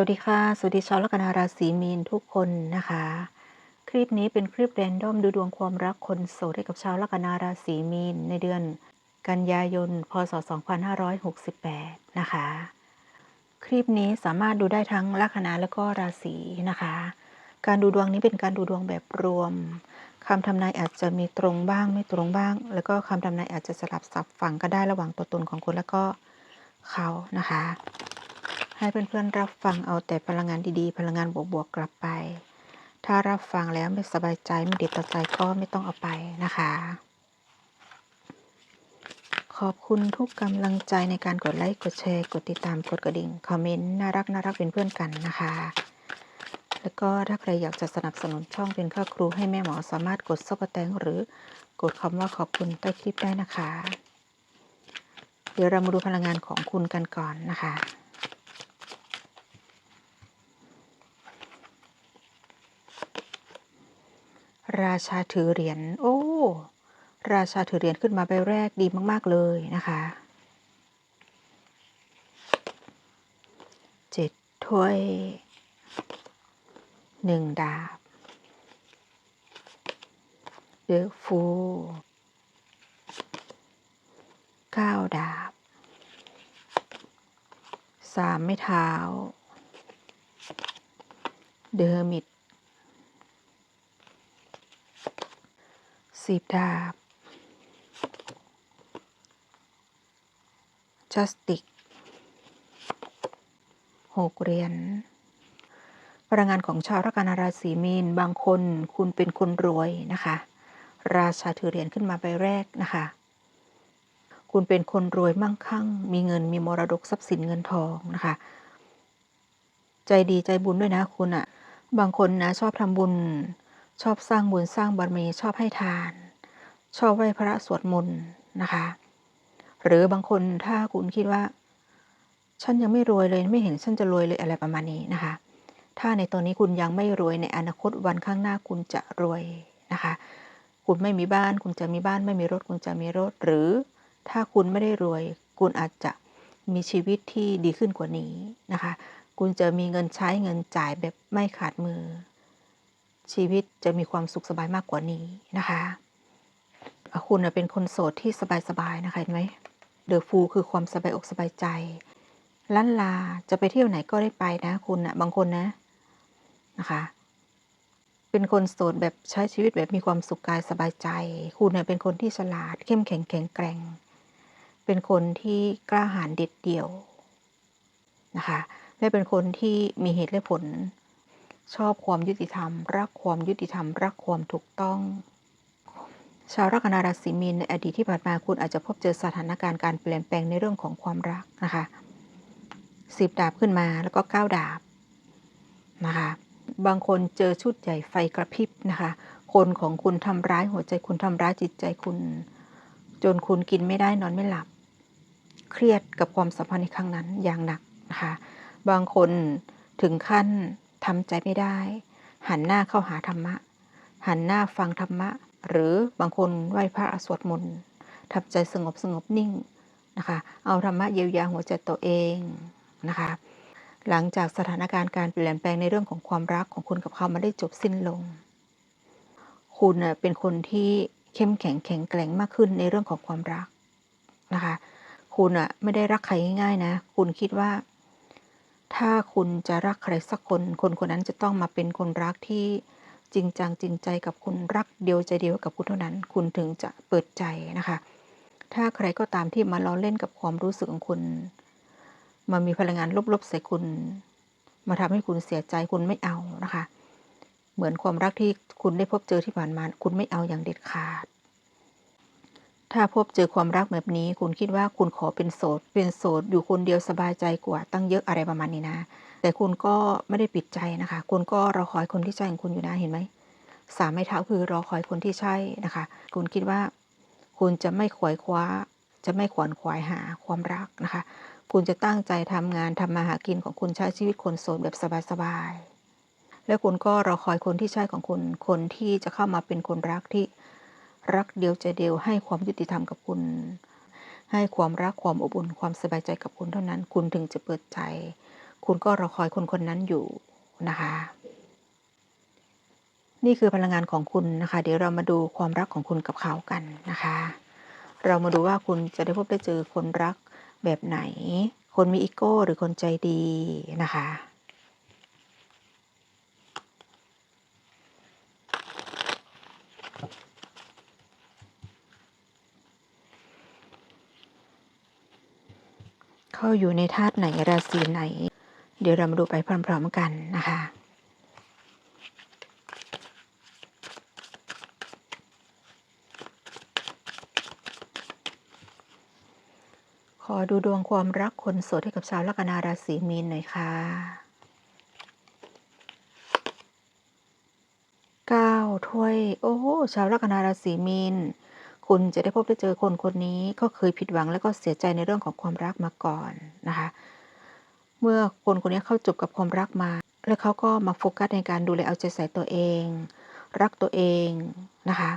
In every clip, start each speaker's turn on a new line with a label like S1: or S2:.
S1: วัสดีค่ะ สวัสดีชาวลัคนาราศีมีนทุกคนนะคะ คลิปนี้เป็นคลิปแรนดอมดูดวงความรักคนโสดให้กับชาวลัคนาราศีมีนในเดือน กันยายน พศ 2568 นะคะ คลิปนี้สามารถดูได้ทั้งลัคนาและก็ราศีนะคะ การดูดวงนี้เป็นการดูดวงแบบรวมคำทำนายอาจจะมีตรงบ้างไม่ตรงบ้าง แล้วก็คำทำนายอาจจะสลับสับฝังก็ได้ระหว่างตัวตนของคุณแล้วก็เขานะคะ ให้เพื่อนๆรับฟังเอาแต่พลังงานดีๆ พลังงานบวกๆกลับไป ถ้ารับฟังแล้วไม่สบายใจไม่ดีต่อใจก็ไม่ต้องเอาไปนะคะ ขอบคุณทุกกำลังใจในการกดไลค์ กดแชร์ กดติดตาม กดกระดิ่ง คอมเมนต์น่ารักน่ารักเป็นเพื่อนกันนะคะ แล้วก็ถ้าใครอยากจะสนับสนุนช่องเป็นค่าครูให้แม่หมอสามารถกดซับสไครต์หรือกดคำว่าขอบคุณใต้คลิปได้นะคะ เดี๋ยวเรามาดูพลังงานของคุณกันก่อนนะคะ ราชาถือเหรียญ โอ้ ราชาถือเหรียญขึ้นมาใบแรกดีมาก ๆ เลยนะคะเจ็ดถ้วยหนึ่งดาบเดอฟูเก้าดาบสามไม้เท้า เดอร์มิด สิบดาบจัสติกหกเหรียญพลังงานของชาวราคนาราศีมีน บางคนคุณเป็นคนรวยนะคะ ราชาถือเหรียญขึ้นมาใบแรกนะคะ คุณเป็นคนรวยมั่งคั่ง มีเงินมีมรดกทรัพย์สินเงินทองนะคะ ใจดีใจบุญด้วยนะคุณอะบางคนนะชอบทำบุญ ชอบสร้างบุญสร้างบารมีชอบให้ทาน ชอบไหว้พระสวดมนต์นะคะ หรือบางคนถ้าคุณคิดว่า ฉันยังไม่รวยเลยไม่เห็นฉันจะรวยเลยอะไรประมาณนี้นะคะ ถ้าในตอนนี้คุณยังไม่รวยในอนาคตวันข้างหน้าคุณจะรวยนะคะ คุณไม่มีบ้าน คุณจะมีบ้านไม่มีรถ คุณจะมีรถ หรือถ้าคุณไม่ได้รวย คุณอาจจะมีชีวิตที่ดีขึ้นกว่านี้นะคะ คุณจะมีเงินใช้เงินจ่ายแบบไม่ขาดมือ ชีวิตจะมีความสุขสบายมากกว่านี้นะคะคุณเป็นคนโสดที่สบายๆนะคะเห็นไหมเดอะฟูคือความสบายอกสบายใจล้านลาจะไปเที่ยวไหนก็ได้ไปนะ คุณนะบางคนนะนะคะ เป็นคนโสดแบบใช้ชีวิตแบบมีความสุขกายสบายใจ คุณเนี่ยเป็นคนที่ฉลาด เข้มแข็งแข็งแกร่ง เป็นคนที่กล้าหาญเด็ดเดี่ยวนะคะและเป็นคนที่มีเหตุและผล ชอบความยุติธรรม รักความยุติธรรม รักความถูกต้อง ชาวลัคนาราศีมีนในอดีตที่ผ่านมาคุณอาจจะพบเจอสถานการณ์การเปลี่ยนแปลงในเรื่องของความรักนะคะสิบดาบขึ้นมาแล้วก็เก้าดาบนะคะบางคนเจอชุดใหญ่ไฟกระพริบนะคะ คนของคุณทำร้ายหัวใจคุณทำร้ายจิตใจคุณ จนคุณกินไม่ได้นอนไม่หลับ เครียดกับความสัมพันธ์ในครั้งนั้นอย่างหนักนะคะ บางคนถึงขั้น ทำใจไม่ได้ หันหน้าเข้าหาธรรมะ หันหน้าฟังธรรมะ หรือบางคนไหว้พระสวดมนต์ทำใจสงบสงบนิ่งนะคะ เอาธรรมะเยียวยาหัวใจตัวเองนะคะ หลังจากสถานการณ์การเปลี่ยนแปลงในเรื่องของความรักของคุณกับเขามาได้จบสิ้นลง คุณเป็นคนที่เข้มแข็งแข็งแกร่งมากขึ้นในเรื่องของความรักนะคะ คุณอะไม่ได้รักใครง่ายๆนะ คุณคิดว่า ถ้าคุณจะรักใครสักคน คนคนนั้นจะต้องมาเป็นคนรักที่จริงจังจริงใจกับคุณรักเดียวใจเดียวกับคุณเท่านั้น คุณถึงจะเปิดใจนะคะ ถ้าใครก็ตามที่มาล้อเล่นกับความรู้สึกของคุณ มามีพลังงานลบๆใส่คุณ มาทำให้คุณเสียใจคุณไม่เอานะคะ เหมือนความรักที่คุณได้พบเจอที่ผ่านมา คุณไม่เอาอย่างเด็ดขาด ถ้าพบเจอความรักแบบนี้ คุณคิดว่าคุณขอเป็นโสด เป็นโสด อยู่คนเดียวสบายใจกว่าตั้งเยอะอะไรประมาณนี้นะ แต่คุณก็ไม่ได้ปิดใจนะคะ คุณก็รอคอยคนที่ใช่ของคุณอยู่นะเห็นไหมสามไม้เท้าคือรอคอยคนที่ใช่นะคะ คุณคิดว่า คุณจะไม่ขวยคว้า จะไม่ขวนขวายหาความรักนะคะ คุณจะตั้งใจทำงานทำมาหากินของคุณใช้ชีวิตคนโสดแบบสบายๆแล้วคุณก็รอคอยคนที่ใช่ของคุณ คนที่จะเข้ามาเป็นคนรักที่ รักเดียวใจเดียวให้ความยุติธรรมกับคุณ ให้ความรักความอบอุ่นความสบายใจกับคุณเท่านั้น คุณถึงจะเปิดใจ คุณก็รอคอยคนคนนั้นอยู่นะคะ นี่คือพลังงานของคุณนะคะ เดี๋ยวเรามาดูความรักของคุณกับเขากันนะคะ เรามาดูว่าคุณจะได้พบได้เจอคนรักแบบไหน คนมีอีโก้หรือคนใจดีนะคะ เขาอยู่ในธาตุไหนราศีไหน เดี๋ยวเรามาดูไปพร้อมๆกันนะคะขอดูดวงความรักคนโสดให้กับชาวลัคนาราศีมีนหน่อยค่ะเก้าถ้วย โอ้ชาวลัคนาราศีมีน คุณจะได้พบได้เจอคนคนนี้ก็เคยผิดหวังแล้วก็เสียใจในเรื่องของความรักมาก่อนนะคะ เมื่อคนคนนี้เข้าจบกับความรักมา แล้วเขาก็มาโฟกัสในการดูแลเอาใจใส่ตัวเอง รักตัวเองนะคะ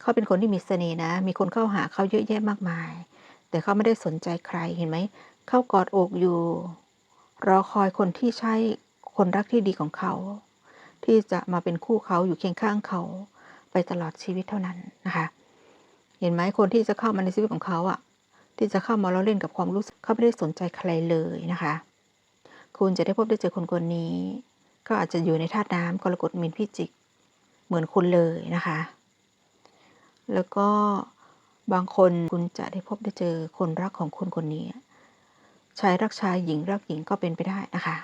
S1: เขาเป็นคนที่มีเสน่ห์นะ มีคนเข้าหาเขาเยอะแยะมากมาย แต่เขาไม่ได้สนใจใครเห็นไหมเข้ากอดอกอยู่ รอคอยคนที่ใช่คนรักที่ดีของเขา ที่จะมาเป็นคู่เขาอยู่เคียงข้างเขาไปตลอดชีวิตเท่านั้นนะคะ เห็นไหมคนที่จะเข้ามาในชีวิตของเขาอะที่จะเข้ามาล้อเล่นกับความรู้สึกเขาไม่ได้สนใจใครเลยนะคะ คุณจะได้พบได้เจอคนคนนี้ ก็อาจจะอยู่ในธาตุน้ำกรกฎมีนพิจิก เหมือนคุณเลยนะคะ แล้วก็บางคนคุณจะได้พบได้เจอคนรักของคุณคนนี้ชายรักชายหญิงรักหญิงก็เป็นไปได้นะคะ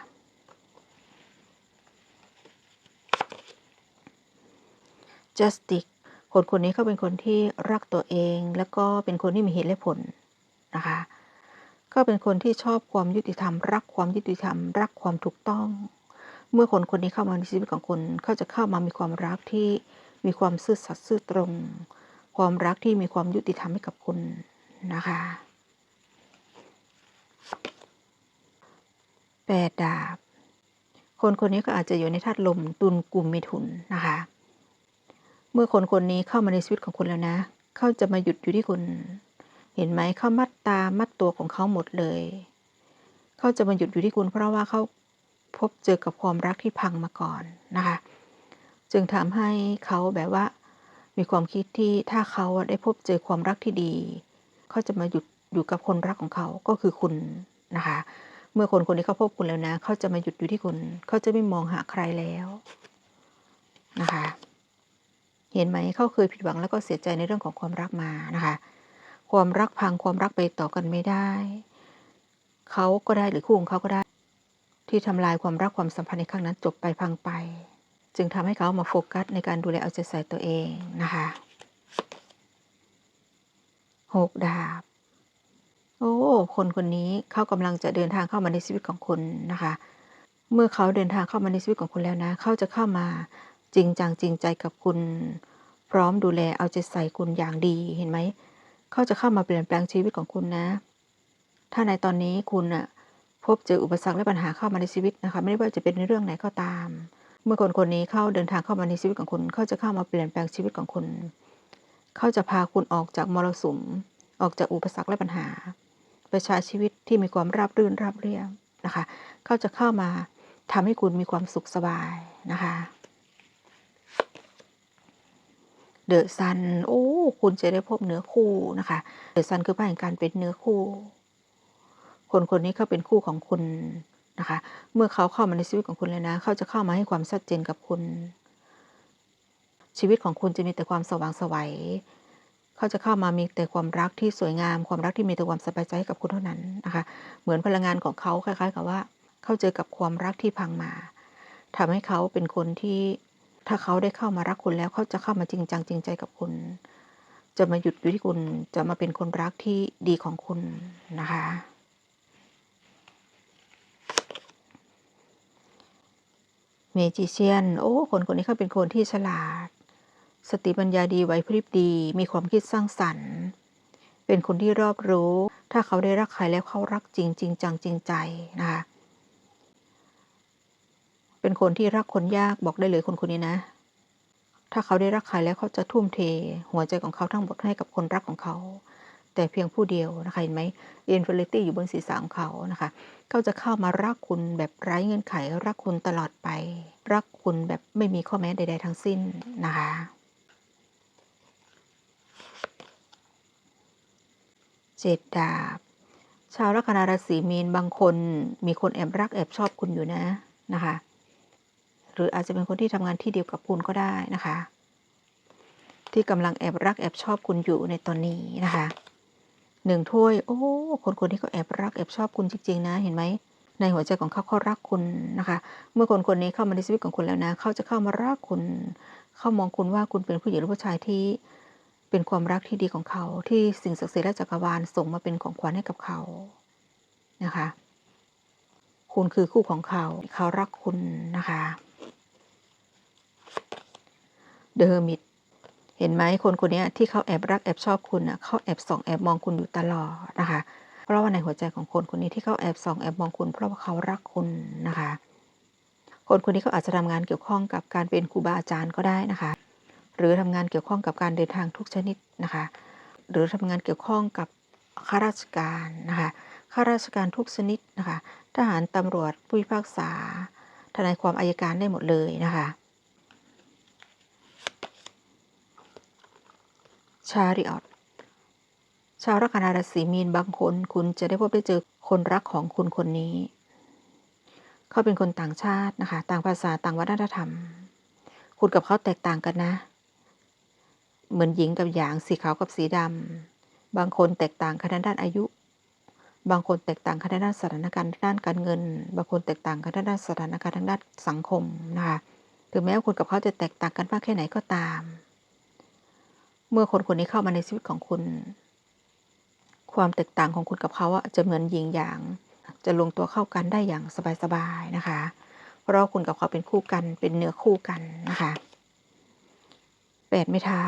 S1: justice คนคนนี้เขาเป็นคนที่รักตัวเอง แล้วก็เป็นคนที่มีเหตุและผลนะคะก็เป็นคนที่ชอบความยุติธรรม รักความยุติธรรม รักความถูกต้อง เมื่อคนคนนี้เข้ามาในชีวิตของคุณเขาจะเข้ามามีความรักที่มีความซื่อสัตย์ซื่อตรง ความรักที่มีความยุติธรรมให้กับคุณนะคะแปดดาบ คนคนนี้ก็อาจจะอยู่ในธาตุลมตุลกลุ่มเมถุนนะคะ เมื่อคนคนนี้เข้ามาในชีวิตของคุณแล้วนะ เขาจะมาหยุดอยู่ที่คุณ เห็นไหมเขามัดตามัดตัวของเขาหมดเลย เขาจะมาหยุดอยู่ที่คุณ เพราะว่าเขาพบเจอกับความรักที่พังมาก่อนนะคะ จึงทำให้เขาแบบว่า มีความคิดที่ถ้าเขาได้พบเจอความรักที่ดี เขาจะมาหยุดอยู่กับคนรักของเขาก็คือคุณนะคะ เมื่อคนคนนี้เขาพบคุณแล้วนะ เขาจะมาหยุดอยู่ที่คุณ เขาจะไม่มองหาใครแล้วนะคะ เห็นไหมเขาเคยผิดหวังแล้วก็เสียใจในเรื่องของความรักมานะคะ ความรักพังความรักไปต่อกันไม่ได้ เขาก็ได้หรือคู่ของเขาก็ได้ ที่ทำลายความรักความสัมพันธ์ในครั้งนั้นจบไปพังไป จึงทำให้เขามาโฟกัสในการดูแลเอาใจใส่ตัวเองนะคะหกดาบ โอ้ คนคนนี้เขากำลังจะเดินทางเข้ามาในชีวิตของคุณนะคะ เมื่อเขาเดินทางเข้ามาในชีวิตของคุณแล้วนะ เขาจะเข้ามา จริงจังจริงใจกับคุณ พร้อมดูแลเอาใจใส่คุณอย่างดีเห็นไหม เขาจะเข้ามาเปลี่ยนแปลงชีวิตของคุณนะ ถ้าในตอนนี้คุณอะพบเจออุปสรรคและปัญหาเข้ามาในชีวิตนะคะ ไม่ว่าจะเป็นในเรื่องไหนก็ตาม เมื่อคนคนนี้เข้าเดินทางเข้ามาในชีวิตของคุณ เขาจะเข้ามาเปลี่ยนแปลงชีวิตของคุณ เขาจะพาคุณออกจากมรสุม ออกจากอุปสรรคและปัญหาไปใช้ชีวิตที่มีความราบรื่นราบเรียบนะคะ เขาจะเข้ามาทำให้คุณมีความสุขสบายนะคะ เดอะซัน โอ้ คุณจะได้พบเนื้อคู่นะคะ เดอะซันคือไพ่แห่งการเป็นเนื้อคู่ คนคนนี้เขาเป็นคู่ของคุณนะคะ เมื่อเขาเข้ามาในชีวิตของคุณเลยนะ เขาจะเข้ามาให้ความชัดเจนกับคุณ ชีวิตของคุณจะมีแต่ความสว่างไสวัย เขาจะเข้ามามีแต่ความรักที่สวยงาม ความรักที่มีแต่ความสบายใจให้กับคุณเท่านั้นนะคะ เหมือนพลังงานของเขาคล้าย ๆ กับว่า เขาเจอกับความรักที่พังมาทำให้เขาเป็นคนที่ ถ้าเขาได้เข้ามารักคุณแล้วเขาจะเข้ามาจริงจังจริงใจกับคุณ จะมาหยุดอยู่ที่คุณจะมาเป็นคนรักที่ดีของคุณนะคะเมจิเชียน โอ้ คนคนนี้เขาเป็นคนที่ฉลาด สติปัญญาดีไหวพริบดี มีความคิดสร้างสรรค์ เป็นคนที่รอบรู้ ถ้าเขาได้รักใครแล้วเขารักจริงจริงจังจริงใจนะคะ เป็นคนที่รักคนยากบอกได้เลยคนคนนี้นะ ถ้าเขาได้รักใครแล้วเขาจะทุ่มเท หัวใจของเขาทั้งหมดให้กับคนรักของเขา แต่เพียงผู้เดียวนะคะเห็นไหม infinity อยู่บนศีรษะของเขานะคะเขาจะเข้ามารักคุณแบบไร้เงื่อนไข รักคุณตลอดไป รักคุณแบบไม่มีข้อแม้ใด ๆ ทั้งสิ้นนะคะเจ็ดดาบ ชาวลัคนาราศีมีนบางคนมีคนแอบรักแอบชอบคุณอยู่นะนะคะ หรืออาจจะเป็นคนที่ทำงานที่เดียวกับคุณก็ได้นะคะ ที่กำลังแอบรักแอบชอบคุณอยู่ในตอนนี้นะคะหนึ่งถ้วย โอ้คนคนนี้เขาแอบรักแอบชอบคุณจริง ๆ นะ เห็นไหมในหัวใจของเขาเขารักคุณนะคะ เมื่อคนคนนี้เข้ามาในชีวิตของคุณแล้วนะ เขาจะเข้ามารักคุณ เขามองคุณว่าคุณเป็นผู้หญิงหรือผู้ชายที่เป็นความรักที่ดีของเขา ที่สิ่งศักดิ์สิทธิ์และจักรวาลส่งมาเป็นของขวัญให้กับเขานะคะ คุณคือคู่ของเขา เขารักคุณนะคะ เดอร์มิดเห็นไหมคนคนนี้ที่เขาแอบรักแอบชอบคุณอะเขาแอบส่องแอบมองคุณอยู่ตลอดนะคะ เพราะว่าในหัวใจของคนคนนี้ที่เขาแอบส่องแอบมองคุณ เพราะว่าเขารักคุณนะคะ คนคนนี้เขาอาจจะทำงานเกี่ยวข้องกับการเป็นครูบาอาจารย์ก็ได้นะคะ หรือทำงานเกี่ยวข้องกับการเดินทางทุกชนิดนะคะ หรือทำงานเกี่ยวข้องกับข้าราชการนะคะข้าราชการทุกชนิดนะคะ ทหารตำรวจผู้พิพากษา ทนายความอายการได้หมดเลยนะคะ ชาริออตชาวลัคนาราศีมีนบางคนคุณจะได้พบได้เจอคนรักของคุณคนนี้ เขาเป็นคนต่างชาตินะคะ ต่างภาษาต่างวัฒนธรรม คุณกับเขาแตกต่างกันนะ เหมือนหญิงกับหยางสีขาวกับสีดำบางคนแตกต่างกันด้านอายุ บางคนแตกต่างกันด้านสถานการณ์ด้านการเงิน บางคนแตกต่างกันด้านสถานการณ์ทางด้านสังคมนะคะถึงแม้ว่าคุณกับเขาจะแตกต่างกันมากแค่ไหนก็ตาม เมื่อคนคนนี้เข้ามาในชีวิตของคุณ ความแตกต่างของคุณกับเขาจะเหมือนยิงอย่างจะลงตัวเข้ากันได้อย่างสบายๆนะคะ เพราะคุณกับเขาเป็นคู่กันเป็นเนื้อคู่กันนะคะแปดไม่เท้า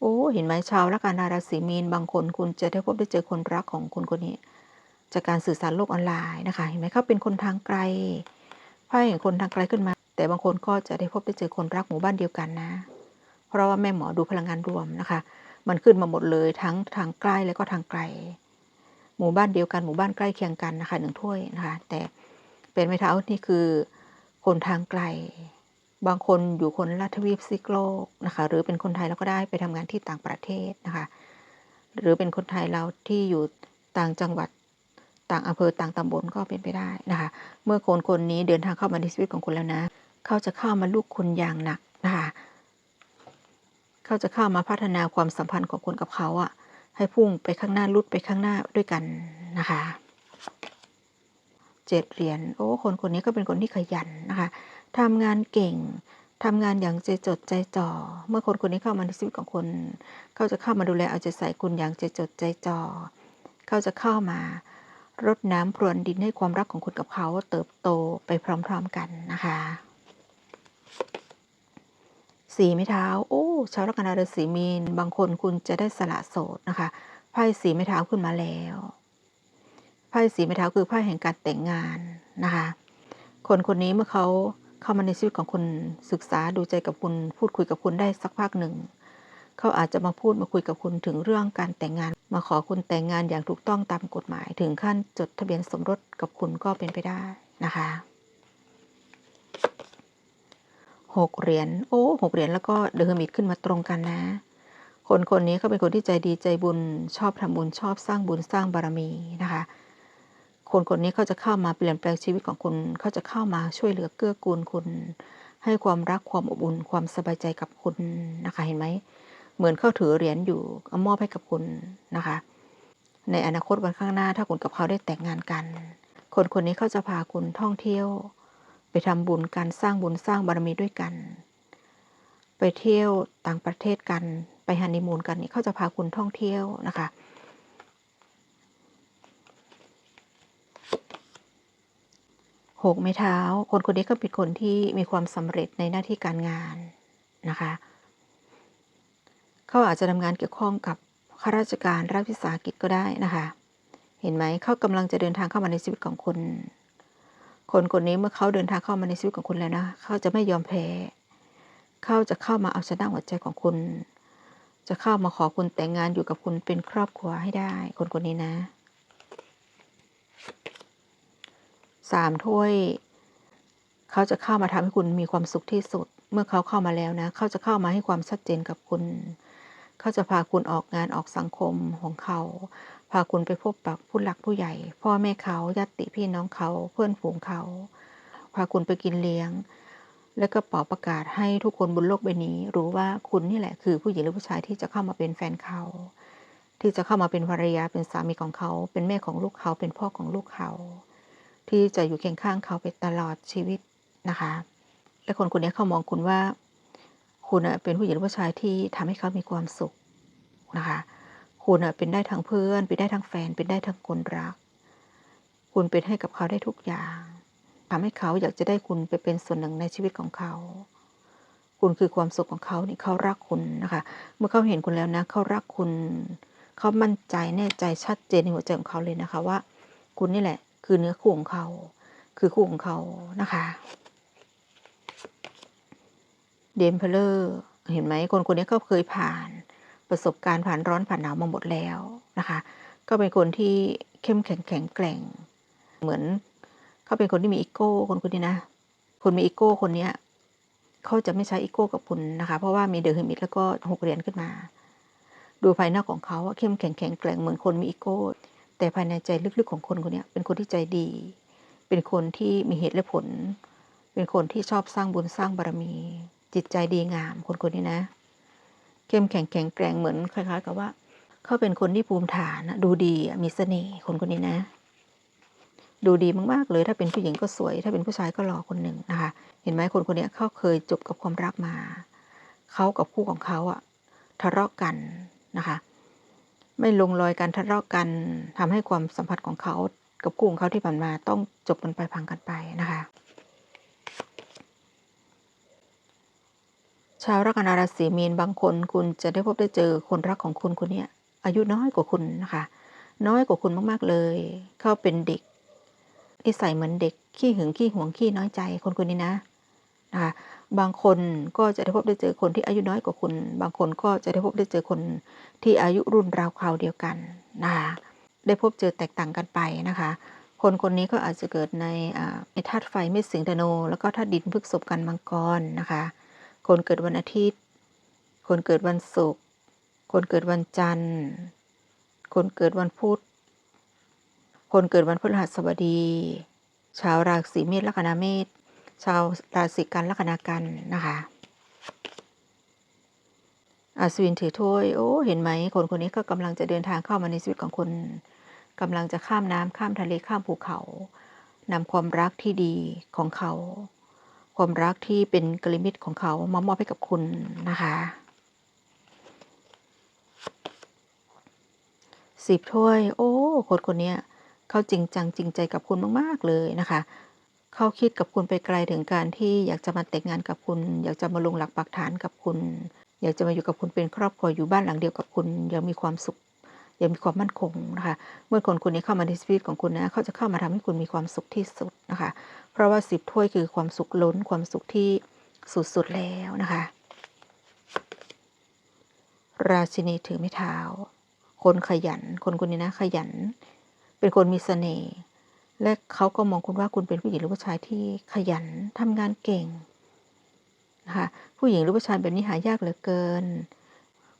S1: โอ้ เห็นไหมชาวลัคนาราศีมีนบางคนคุณจะได้พบได้เจอคนรักของคุณคนนี้ จากการสื่อสารโลกออนไลน์นะคะ เห็นไหมเขาเป็นคนทางไกลไพ่เห็นคนทางไกลขึ้นมา แต่บางคนก็จะได้พบได้เจอคนรักหมู่บ้านเดียวกันนะ ราะว่าแม่หมอดูพลังงานรวมนะคะ มันขึ้นมาหมดเลยทั้งทางใกล้และก็ทางไกล หมู่บ้านเดียวกันหมู่บ้านใกล้เคียงกันนะคะหนึ่งถ้วยนะคะ แต่เป็นไม้เท้านี่คือคนทางไกล บางคนอยู่คนละทวีปซิกโลกนะคะ หรือเป็นคนไทยเราก็ได้ไปทำงานที่ต่างประเทศนะคะ หรือเป็นคนไทยเราที่อยู่ต่างจังหวัดต่างอำเภอต่างตำบลก็เป็นไปได้นะคะ เมื่อคนคนนี้เดินทางเข้ามาในชีวิตของคุณแล้วนะ เขาจะเข้ามาลูกคุณอย่างหนักนะคะ เขาจะเข้ามาพัฒนาความสัมพันธ์ของคุณกับเขาอะให้พุ่งไปข้างหน้าลุดไปข้างหน้าด้วยกันนะคะเจ็ดเหรียญโอ้คนคนนี้ก็เป็นคนที่ขยันนะคะทำงานเก่งทำงานอย่างใจจดใจจ่อ เมื่อคนคนนี้เข้ามาในชีวิตของคนเขาจะเข้ามาดูแลเอาใจใส่คุณอย่างใจจดใจจ่อเขาจะเข้ามารดน้ำพรวนดินให้ความรักของคุณกับเขาเติบโตไปพร้อม ๆกันนะคะ สีไม้เท้า โอ้ ชาวลัคนาราศีมีน บางคนคุณจะได้สละโสดนะคะ ไพ่สีไม้เท้าขึ้นมาแล้ว ไพ่สีไม้เท้าคือไพ่แห่งการแต่งงานนะคะ คนคนนี้เมื่อเขาเข้ามาในชีวิตของคุณศึกษาดูใจกับคุณ พูดคุยกับคุณได้สักพักหนึ่ง เขาอาจจะมาพูดมาคุยกับคุณถึงเรื่องการแต่งงาน มาขอคุณแต่งงานอย่างถูกต้องตามกฎหมาย ถึงขั้นจดทะเบียนสมรสกับคุณก็เป็นไปได้นะคะ หกเหรียญโอ้หกเหรียญแล้วก็เดอะมิดขึ้นมาตรงกันนะ คนคนนี้เขาเป็นคนที่ใจดีใจบุญชอบทำบุญชอบสร้างบุญสร้างบารมีนะคะ คนคนนี้เขาจะเข้ามาเปลี่ยนแปลงชีวิตของคุณเขาจะเข้ามาช่วยเหลือเกื้อกูลคุณ ให้ความรักความอบอุ่นความสบายใจกับคุณนะคะเห็นไหมเหมือนเขาถือเหรียญอยู่เอามอบให้กับคุณนะคะ ในอนาคตวันข้างหน้าถ้าคุณกับเขาได้แต่งงานกัน คนคนนี้เขาจะพาคุณท่องเที่ยว ไปทำบุญกันสร้างบุญสร้างบารมีด้วยกัน ไปเที่ยวต่างประเทศกันไปฮันนีมูนกันนี่เขาจะพาคุณท่องเที่ยวนะคะหกไม้เท้า คนคนนี้ก็เป็นคนที่มีความสำเร็จในหน้าที่การงานนะคะเขาอาจจะทำงานเกี่ยวข้องกับข้าราชการรัฐวิสาหกิจก็ได้นะคะ เห็นไหมเขากำลังจะเดินทางเข้ามาในชีวิตของคุณ คนคนนี้เมื่อเขาเดินทางเข้ามาในชีวิตของคุณแล้วนะ เขาจะไม่ยอมแพ้ เขาจะเข้ามาเอาชนะหัวใจของคุณ จะเข้ามาขอคุณแต่งงานอยู่กับคุณเป็นครอบครัวให้ได้ คนคนนี้นะ สามถ้วย เขาจะเข้ามาทำให้คุณมีความสุขที่สุด เมื่อเขาเข้ามาแล้วนะ เขาจะเข้ามาให้ความชัดเจนกับคุณ เขาจะพาคุณออกงานออกสังคมของเขา พาคุณไปพบปะผู้หลักผู้ใหญ่ พ่อแม่เขาญาติพี่น้องเขาเพื่อนฝูงเขา พาคุณไปกินเลี้ยง แล้วก็เป่าประกาศให้ทุกคนบนโลกใบนี้ รู้ว่าคุณนี่แหละคือผู้หญิงหรือผู้ชายที่จะเข้ามาเป็นแฟนเขา ที่จะเข้ามาเป็นภรรยาเป็นสามีของเขา เป็นแม่ของลูกเขาเป็นพ่อของลูกเขา ที่จะอยู่เคียงข้างเขาไปตลอดชีวิตนะคะ และคนคนนี้เขามองคุณว่า คุณน่ะเป็นผู้หญิงหรือผู้ชายที่ทำให้เขามีความสุขนะคะ คุณน่ะเป็นได้ทั้งเพื่อน เป็นได้ทั้งแฟน เป็นได้ทั้งคนรัก คุณเป็นให้กับเขาได้ทุกอย่างทำให้เขาอยากจะได้คุณไปเป็นส่วนหนึ่งในชีวิตของเขา คุณคือความสุขของเขานี่เขารักคุณนะคะ เมื่อเขาเห็นคุณแล้วนะ เขารักคุณ เขามั่นใจแน่ใจชัดเจนในหัวใจของเขาเลยนะคะว่า คุณนี่แหละ คือเนื้อคู่ของเขา คือคู่ของเขานะคะเดมเพลอร์เห็นไหมคนคนนี้เขาเคยผ่าน ประสบการณ์ผ่านร้อนผ่านหนาวมาหมดแล้วนะคะ ก็เป็นคนที่เข้มแข็งแข็งแกร่ง เหมือนเขาเป็นคนที่มีอีโก้คนคนนี้นะ คนมีอีโก้คนเนี้ยเขาจะไม่ใช้อีโก้กับคุณนะคะ เพราะว่ามีเดอะเฮมิตแล้วก็หกเหรียญขึ้นมา ดูภายนอกของเขาว่าเข้มแข็งแข็งแกร่งเหมือนคนมีอีโก้ แต่ภายในใจลึกๆของคนคนนี้เป็นคนที่ใจดี เป็นคนที่มีเหตุและผล เป็นคนที่ชอบสร้างบุญสร้างบารมี จิตใจดีงามคนคนนี้นะ เข้มแข็งแข็งแกร่งเหมือนคล้ายๆ กับว่า เขาเป็นคนที่ภูมิฐานนะดูดีมีเสน่ห์คนคนนี้นะ ดูดีมากๆเลยถ้าเป็นผู้หญิงก็สวย ถ้าเป็นผู้ชายก็หล่อคนหนึ่งนะคะ เห็นไหมคนคนนี้เขาเคยจบกับความรักมาเขากับคู่ของเขาอะทะเลาะกันนะคะ ไม่ลงรอยกันทะเลาะกันทำให้ความสัมพันธ์ของเขากับคู่ของเขาที่ผ่านมาต้องจบกันไปพังกันไปนะคะ ชาวลัคนาราศีมีนบางคนคุณจะได้พบได้เจอคนรักของคุณคนนี้อายุน้อยกว่าคุณนะคะ น้อยกว่าคุณมากๆเลย เขาเป็นเด็กนิสัยเหมือนเด็กขี้หึงขี้หวงขี้น้อยใจคนคนนี้นะนะคะบางคนก็จะได้พบได้เจอคนที่อายุน้อยกว่าคุณ บางคนก็จะได้พบได้เจอคนที่อายุรุ่นราวคราวเดียวกันนะคะได้พบเจอแตกต่างกันไปนะคะ คนคนนี้ก็อาจจะเกิดในธาตุไฟเมษสิงห์ธนูแล้วก็ธาตุดินพฤกษภกันมังกรนะคะ คนเกิดวันอาทิตย์ คนเกิดวันศุกร์ คนเกิดวันจันทร์ คนเกิดวันพุธ คนเกิดวันพฤหัสบดี ชาวราศีเมษลัคนาเมษ ชาวราศีกันลัคนากันนะคะอาสวินถือถ้วย โอ้ เห็นไหม คนคนนี้ก็กำลังจะเดินทางเข้ามาในชีวิตของคุณกำลังจะข้ามน้ำข้ามทะเลข้ามภูเขานำความรักที่ดีของเขา ความรักที่เป็นกลิมิตของเขามามอบให้กับคุณนะคะ สิบถ้วย โอ้ คนคนนี้เขาจริงจังจริงใจกับคุณมาก ๆ เลยนะคะ เขาคิดกับคุณไปไกลถึงการที่อยากจะมาแต่งงานกับคุณ อยากจะมาลงหลักปักฐานกับคุณ อยากจะมาอยู่กับคุณเป็นครอบครัวอยู่บ้านหลังเดียวกับคุณ ยังมีความสุข ยังมีความมั่นคงนะคะ เมื่อคนคนนี้เข้ามาในชีวิตของคุณนะเขาจะเข้ามาทำให้คุณมีความสุขที่สุดนะคะ เพราะว่าสิบถ้วยคือความสุขล้นความสุขที่สุดๆแล้วนะคะ ราชินีถือไม้เท้า คนขยัน คนคนนี้นะขยัน เป็นคนมีเสน่ห์และเขาก็มองคุณว่าคุณเป็นผู้หญิงหรือผู้ชายที่ขยันทำงานเก่งนะคะผู้หญิงหรือผู้ชายแบบนี้หายากเหลือเกิน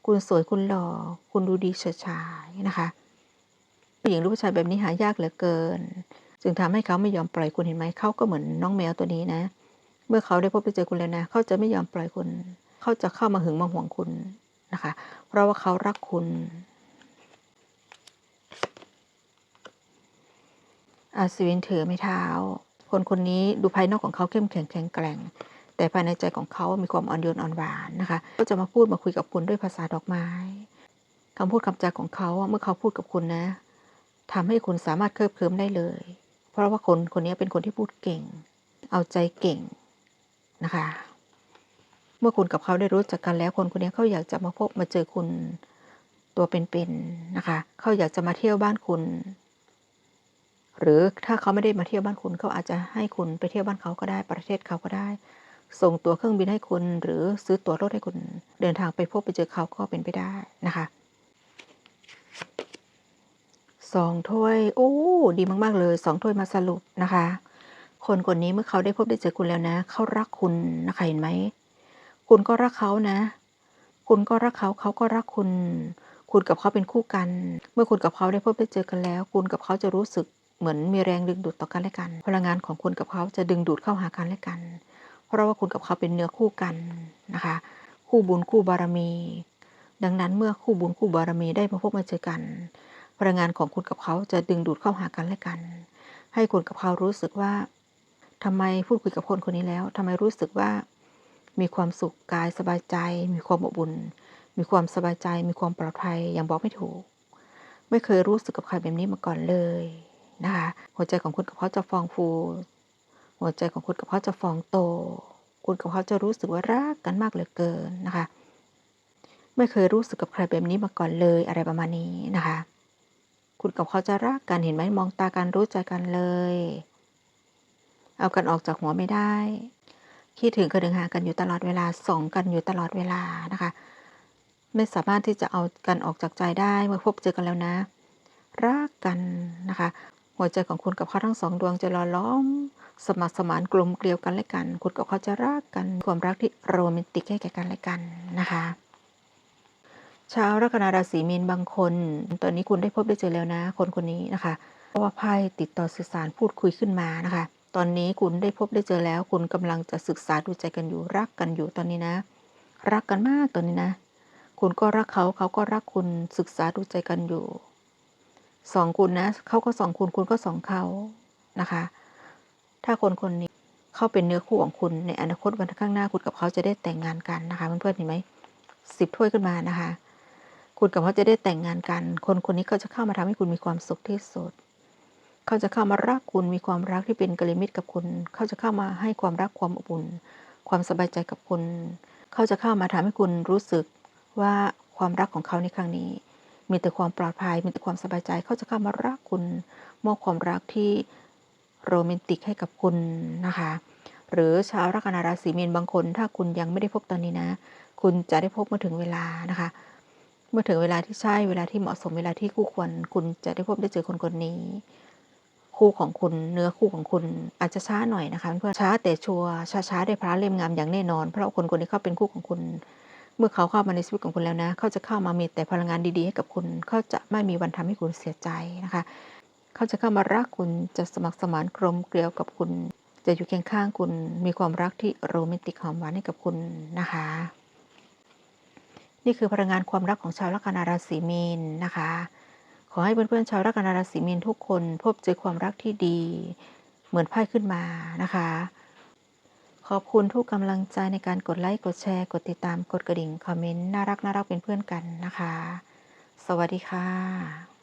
S1: คุณสวยคุณหล่อ คุณดูดีเฉิดฉายนะคะ ผู้หญิงรือผู้ชายแบบนี้หายากเหลือเกิน จึงทำให้เขาไม่ยอมปล่อยคุณเห็นไหมเขาก็เหมือนน้องแมวตัวนี้นะ เมื่อเขาได้พบไปเจอคุณแล้วนะ เขาจะไม่ยอมปล่อยคุณ เขาจะเข้ามาหึงมาห่วงคุณนะคะ เพราะว่าเขารักคุณอาสวินถือไม้เท้า คนคนนี้ดูภายนอกของเขาเข้มแข็งแข็งแกร่ง แต่ภายในใจของเขา มีความอ่อนโยนอ่อนหวานนะคะ ก็จะมาพูดมาคุยกับคุณด้วยภาษาดอกไม้คำพูดคำจาของเขาเมื่อเขาพูดกับคุณนะทำให้คุณสามารถเคลิบเคลิ้มได้เลย เพราะว่าคนคนนี้เป็นคนที่พูดเก่ง เอาใจเก่งนะคะ เมื่อคุณกับเขาได้รู้จักกันแล้ว คนคนนี้เขาอยากจะมาพบมาเจอคุณตัวเป็นๆนะคะ เขาอยากจะมาเที่ยวบ้านคุณ หรือถ้าเขาไม่ได้มาเที่ยวบ้านคุณเขาอาจจะให้คุณไปเที่ยวบ้านเขาก็ได้ ประเทศเขาก็ได้ ส่งตั๋วเครื่องบินให้คุณ หรือซื้อตั๋วรถให้คุณ เดินทางไปพบไปเจอเขาก็เป็นไปได้นะคะสองถ้วย โอ้ ดีมาก ๆ เลย2ถ้วยมาสรุปนะคะ คนคนนี้เมื่อเขาได้พบได้เจอคุณแล้วนะ เขารักคุณนะคะเห็นไหม คุณก็รักเขานะ คุณก็รักเขาเขาก็รักคุณ คุณกับเขาเป็นคู่กัน เมื่อคุณกับเขาได้พบได้เจอกันแล้ว คุณกับเขาจะรู้สึกเหมือนมีแรงดึงดูดต่อกันและกัน พลังงานของคุณกับเขาจะดึงดูดเข้าหากันและกัน ราะว่าคุณกับเขาเป็นเนื้อคู่กันนะคะ คู่บุญคู่บารมี ดังนั้นเมื่อคู่บุญคู่บารมีได้มาพบมาเจอกัน พลังงานของคุณกับเขาจะดึงดูดเข้าหากันและกัน ให้คุณกับเขารู้สึกว่าทำไมพูดคุยกับคนคนนี้แล้วทำไมรู้สึกว่า มีความสุขกายสบายใจ มีความอบอุ่นมีความสบายใจ มีความปลอดภัยอย่างบอกไม่ถูก ไม่เคยรู้สึกกับใครแบบนี้มาก่อนเลยนะคะหัวใจของคุณกับเขาจะฟองฟู หัวใจของคุณกับเขาจะฟองโต คุณกับเขาจะรู้สึกว่ารักกันมากเหลือเกินนะคะ ไม่เคยรู้สึกกับใครแบบนี้มาก่อนเลยอะไรประมาณนี้นะคะ คุณกับเขาจะรักกันเห็นไหมมองตากันรู้ใจกันเลย เอากันออกจากหัวไม่ได้ คิดถึงกันถึงหากันอยู่ตลอดเวลาส่องกันอยู่ตลอดเวลานะคะ ไม่สามารถที่จะเอากันออกจากใจได้เมื่อพบเจอกันแล้วนะรักกันนะคะ หัวใจของคุณกับเขาทั้งสองดวงจะหล่อล้อม สมัครสมานกลมเกลียวกันและกัน คุณกับเขาจะรักกันความรักที่โรแมนติกให้แก่กันและกันนะคะชาวลัคนาราศีมีนบางคน ตอนนี้คุณได้พบได้เจอแล้วนะ คนคนนี้นะคะเพราะว่าไพ่ติดต่อสื่อสารพูดคุยขึ้นมานะคะ ตอนนี้คุณได้พบได้เจอแล้ว คุณกำลังจะศึกษาดูใจกันอยู่รักกันอยู่ตอนนี้นะ รักกันมากตอนนี้นะ คุณก็รักเขาเขาก็รักคุณศึกษาดูใจกันอยู่ สองคุณนะเขาก็สองคุณคุณก็สองเขานะคะ ถ้าคนคนนี้เขาเป็นเนื้อคู่ของคุณในอนาคตวันข้างหน้าคุณกับเขาจะได้แต่งงานกันนะคะเพื่อนๆเห็นไหมสิบถ้วยขึ้นมานะคะ คุณกับเขาจะได้แต่งงานกัน คนคนนี้เขาจะเข้ามาทำให้คุณมีความสุขที่สุดเขาจะเข้ามารักคุณมีความรักที่เป็นกลยาณมิตกับคุณ เขาจะเข้ามาให้ความรักความอบอุ่น ความสบายใจกับคุณ เขาจะเข้ามาทำให้คุณรู้สึกว่าความรักของเขาในครั้งนี้ มีแต่ความปลอดภัย มีแต่ความสบายใจเขาจะเข้ามารักคุณมอบความรักที่โรแมนติกให้กับคุณนะคะ หรือชาวลัคนาราศีมีนบางคน ถ้าคุณยังไม่ได้พบตอนนี้นะ คุณจะได้พบเมื่อถึงเวลานะคะ เมื่อถึงเวลาที่ใช่เวลาที่เหมาะสมเวลาที่คู่ควร คุณจะได้พบได้เจอคนคนนี้ คู่ของคุณเนื้อคู่ของคุณอาจจะช้าหน่อยนะคะเพื่อนช้าแต่ชัวร์ช้าได้พระเล่มงามอย่างแน่นอน เพราะคนคนนี้เขาเป็นคู่ของคุณ เมื่อเขาเข้ามาในชีวิตของคุณแล้วนะ เขาจะเข้ามามีแต่พลังงานดีๆให้กับคุณ เขาจะไม่มีวันทำให้คุณเสียใจนะคะ เขาจะเข้ามารักคุณ จะสมัครสมานกลมเกลียวกับคุณ จะอยู่เคียงข้างคุณ มีความรักที่โรแมนติกหอมหวานให้กับคุณนะคะ นี่คือพลังงานความรักของชาวลัคนาราศีมีนนะคะ ขอให้เพื่อนๆชาวลัคนาราศีมีนทุกคน พบเจอความรักที่ดี เหมือนไพ่ขึ้นมานะคะ ขอบคุณทุกกำลังใจในการกดไลค์ กดแชร์ กดติดตาม กดกระดิ่ง คอมเมนต์ น่ารักน่ารักเป็นเพื่อนกันนะคะ สวัสดีค่ะ